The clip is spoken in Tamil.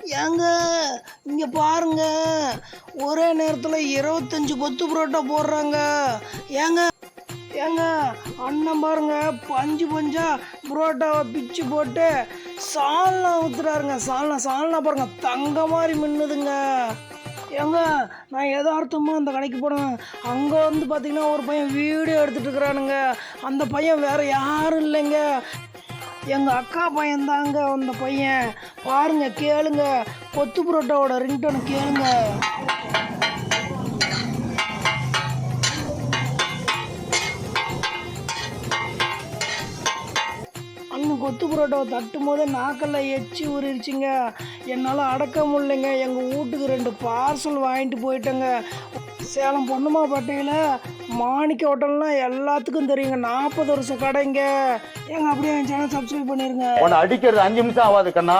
ஏங்க இங்கே பாருங்க. ஒரே நேரத்தில் இருபத்தஞ்சி கொத்து புரோட்டா போடுறாங்க. ஏங்க ஏங்க அண்ணன் பாருங்க பஞ்சு பஞ்சா புரோட்டாவை பிச்சு போட்டு சால்னா ஊத்துறாருங்க. சால்னா சால்னா பாருங்க தங்க மாதிரி மின்னுதுங்க. ஏங்க நான் எதார்த்தமாக அந்த கடைக்கு போனேன். அங்கே வந்து பார்த்தீங்கன்னா ஒரு பையன் வீடியோ எடுத்துட்டு இருக்கிறானுங்க. அந்த பையன் வேற யாரும் இல்லைங்க. எங்கள் அக்கா பையன் தாங்க அந்த பையன். பாருங்க கேளுங்க. கொத்து புரோட்டாவோட ரிங்டோன் கேளுங்க. கொத்து புரோட்டாவை தட்டும் போது நாக்கெல்லாம் எச்சி ஊறிடுச்சுங்க என்னால் அடக்க முடியலைங்க. எங்கள் வீட்டுக்கு ரெண்டு பார்சல் வாங்கிட்டு போயிட்டேங்க. சேலம் பொண்ணுமாப்பேட்டையில் மாணிக்க ஹோட்டல்னா எல்லாத்துக்கும் தெரியுங்க. நாற்பது வருஷம் கடைங்க. ஏங்க அப்படியே என் சேனல் சப்ஸ்கிரைப் பண்ணிடுங்க உன்னை அடிக்கிறது அஞ்சு நிமிஷம் ஆகாது கண்ணா.